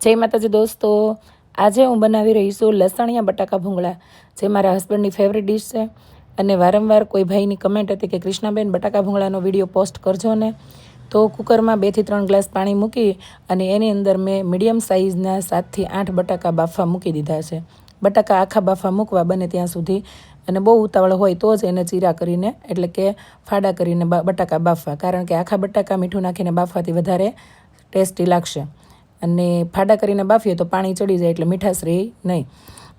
જય માતાજી દોસ્તો. આજે હું બનાવી રહી છું લસણિયા બટાકા ભૂંગળા, જે મારા હસબન્ડની ફેવરેટ ડિશ છે. અને વારંવાર કોઈ ભાઈની કમેન્ટ હતી કે કૃષ્ણાબેન, બટાકા ભૂંગળાનો વીડિયો પોસ્ટ કરજો ને. તો કુકરમાં બેથી ત્રણ ગ્લાસ પાણી મૂકી અને એની અંદર મેં મીડિયમ સાઇઝના સાતથી આઠ બટાકા બાફવા મૂકી દીધા છે. બટાકા આખા બાફા મૂકવા બને ત્યાં સુધી. અને બહુ ઉતાવળ હોય તો જ એને ચીરા કરીને, એટલે કે ફાડા કરીને બટાકા બાફવા. કારણ કે આખા બટાકા મીઠું નાખીને બાફવાથી વધારે ટેસ્ટી લાગશે. અને ફાડા કરીને બાફીએ તો પાણી ચડી જાય એટલે મીઠાશ રહે નહીં.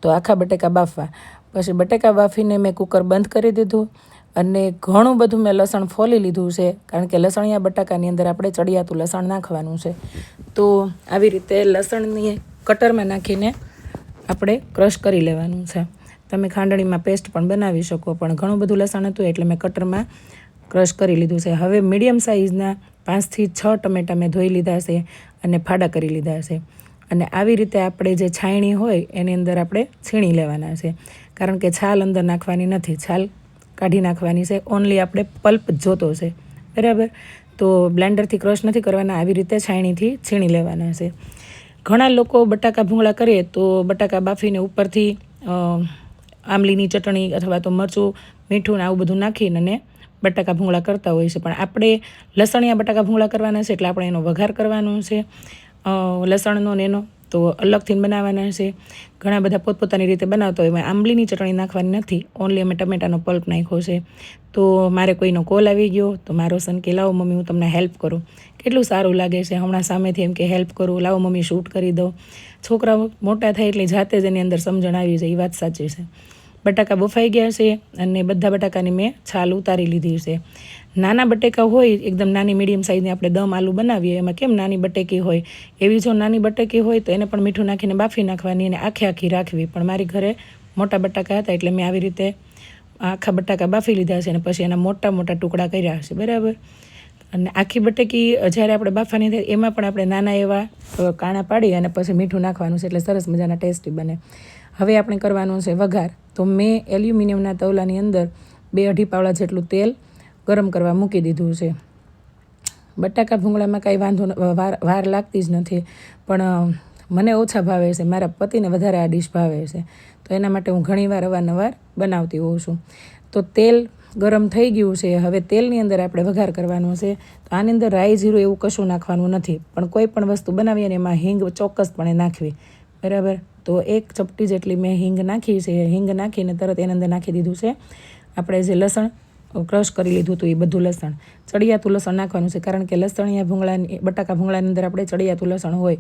તો આખા બટેકા બાફવા. પછી બટેકા બાફીને મેં કુકર બંધ કરી દીધું અને ઘણું બધું મેં લસણ ફોલી લીધું છે. કારણ કે લસણિયા બટાકાની અંદર આપણે ચડિયાતું લસણ નાખવાનું છે. તો આવી રીતે લસણની કટરમાં નાખીને આપણે ક્રશ કરી લેવાનું છે. તમે ખાંડણીમાં પેસ્ટ પણ બનાવી શકો, પણ ઘણું બધું લસણ હતું એટલે મેં કટરમાં ક્રશ કરી લીધું છે. હવે મીડિયમ સાઇઝના પાંચથી છ ટમેટા મેં ધોઈ લીધા છે. અને ફાડા કરી લીધા છે. અને આવી રીતે આપણે જે છાયણી હોય, એની અંદર આપણે છીણી લેવાના છે. કારણ કે છાલ અંદર નાખવાની નથી, છાલ કાઢી નાખવાની છે. ઓનલી આપણે પલ્પ જોતો છે. બરાબર? તો બ્લેન્ડરથી ક્રશ નથી કરવાના, આવી રીતે છાયણીથી છીણી લેવાના છે. ઘણા લોકો બટાકા ભૂંગળા કરીએ તો બટાકા બાફીને ઉપરથી આમલીની ચટણી અથવા તો મરચું, મીઠું ને આવું બધું નાખીને બટાકા ભૂંગળા કરતા હોય છે. પણ આપણે લસણિયા બટાકા ભૂંગળા કરવાના છે એટલે આપણે એનો વઘાર કરવાનો છે. લસણનો ને એનો તો અલગથી બનાવવાના છે. ઘણા બધા પોતપોતાની રીતે બનાવતા હોય, એમાં આંબલીની ચટણી નાખવાની નથી. ઓનલી અમે ટમેટાનો પલ્પ નાખ્યો છે. તો મારે કોઈનો કોલ આવી ગયો, તો મારો સન કે લાવો મમ્મી, હું તમને હેલ્પ કરું. કેટલું સારું લાગે છે. હમણાં સામેથી એમ કે, હેલ્પ કરું, લાવો મમ્મી, શૂટ કરી દો છોકરાઓ મોટા થાય એટલે જાતે જ એની અંદર સમજણ આવી જાય, એ વાત સાચી છે. બટાકા બફાઈ ગયા છે અને બધા બટાકાની મેં છાલ ઉતારી લીધી છે. નાના બટેકા હોય, એકદમ નાની મીડિયમ સાઇઝની આપણે દમ આલુ બનાવીએ, એમાં કેમ નાની બટેકી હોય? એવી જો નાની બટેકી હોય તો એને પણ મીઠું નાખીને બાફી નાખવાની અને આખી આખી રાખવી. પણ મારી ઘરે મોટા બટાકા હતા એટલે મેં આવી રીતે આખા બટાકા બાફી લીધા છે અને પછી એના મોટા મોટા ટુકડા કર્યા છે બરાબર? અને આખી બટેકી જ્યારે આપણે બાફવાની થાય એમાં પણ આપણે નાના એવા કાણા પાડી અને પછી મીઠું નાખવાનું છે એટલે સરસ મજાના ટેસ્ટી બને. હવે આપણે કરવાનો છે વઘાર. તો મેં એલ્યુમિનિયમના તવલાની અંદર બે અઢી પાવડા જેટલું તેલ ગરમ કરવા મૂકી દીધું છે. બટાકા ભૂંગળામાં કાંઈ વાંધો વાર વાર લાગતી જ નથી. પણ મને ઓછા ભાવે છે. મારા પતિને વધારે આ ડીશ ભાવે છે. તો એના માટે હું ઘણીવાર અવારનવાર બનાવતી હોઉં છું. તો તેલ ગરમ થઈ ગયું છે. હવે તેલની અંદર આપણે વઘાર કરવાનો છે. તો આની અંદર રાઈ જીરું એવું કશું નાખવાનું નથી. પણ કોઈ પણ વસ્તુ બનાવીએ ને એમાં હિંગ ચોક્કસપણે નાખવી. બરાબર? તો એક ચપટી જેટલી મેં હિંગ નાખી છે. હિંગ નાખીને તરત એની અંદર નાખી દીધું છે. આપણે જે લસણ ક્રશ કરી લીધું હતું એ બધું લસણ. ચડિયાતું લસણ નાખવાનું છે. કારણ કે લસણ યા ભૂંગળાની, બટાકા ભૂંગળાની અંદર આપણે ચડિયાતું લસણ હોય.